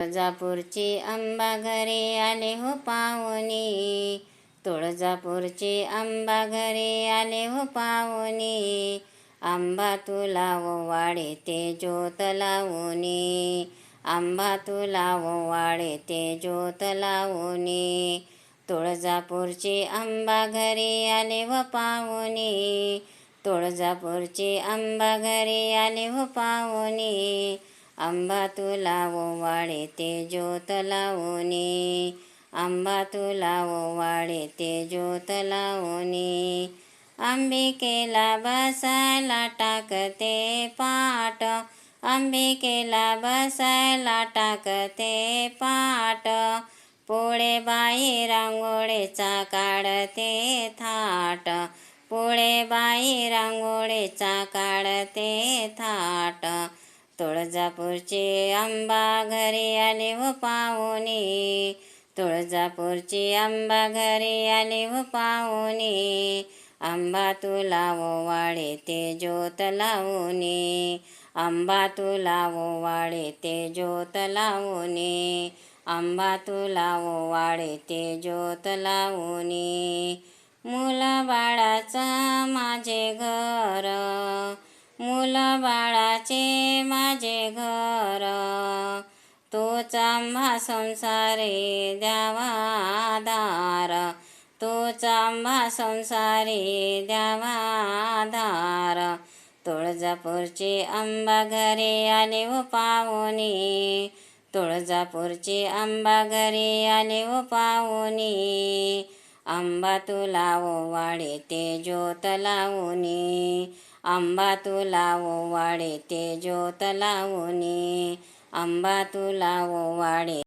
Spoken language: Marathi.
तुळजापूरची अंबा घरी आले हो पाहुणे. तुळजापूरची अंबा घरी आले हो पाहुणे. आंबा तुला वाडे ते ज्योत लावणी आंबा तुला वाडे ते ज्योत लावणी तुळजापूरची आंबा घरी आले व पाहुनी तुळजापूरची आंबा घरी आले हो पाहुणे. आंबा तुला ओवाळे ते ज्योत लावणी आंबा तुला ओवाळे ते ज्योत लावणी अंबिकेला बसायला टाकते पाट. अंबिकेला बसायला टाकते पाट. पोळे बाई रांगोळीचा काढते थाट. पोळे बाई रांगोळीचा काढते थाट. तुळजापूरचे आंबा घरी आले व पाहुणे तुळजापूरची आंबा घरी आले व पाहुणे आंबा तुला वाडे ते ज्योत लावणी आंबा तुला वाडे ते ज्योत लावणी आंबा तुला वाडे ते ज्योत लावणी मुला बाळाचं माझे घर मुलं बाळाचे माझे घर. तोच आंबा संसारे द्यावा आधार तोच आंबा संसारे द्यावा आधार तुळजापूरचे आंबा घरी आले व पाहुणे. तुळजापूरचे आंबा घरी आले व पाहुणे. आंबा तुला वाडे ते ज्योत लावणे आंबा तुला वाडे ते ज्योत लावणी आंबा तुला वाडे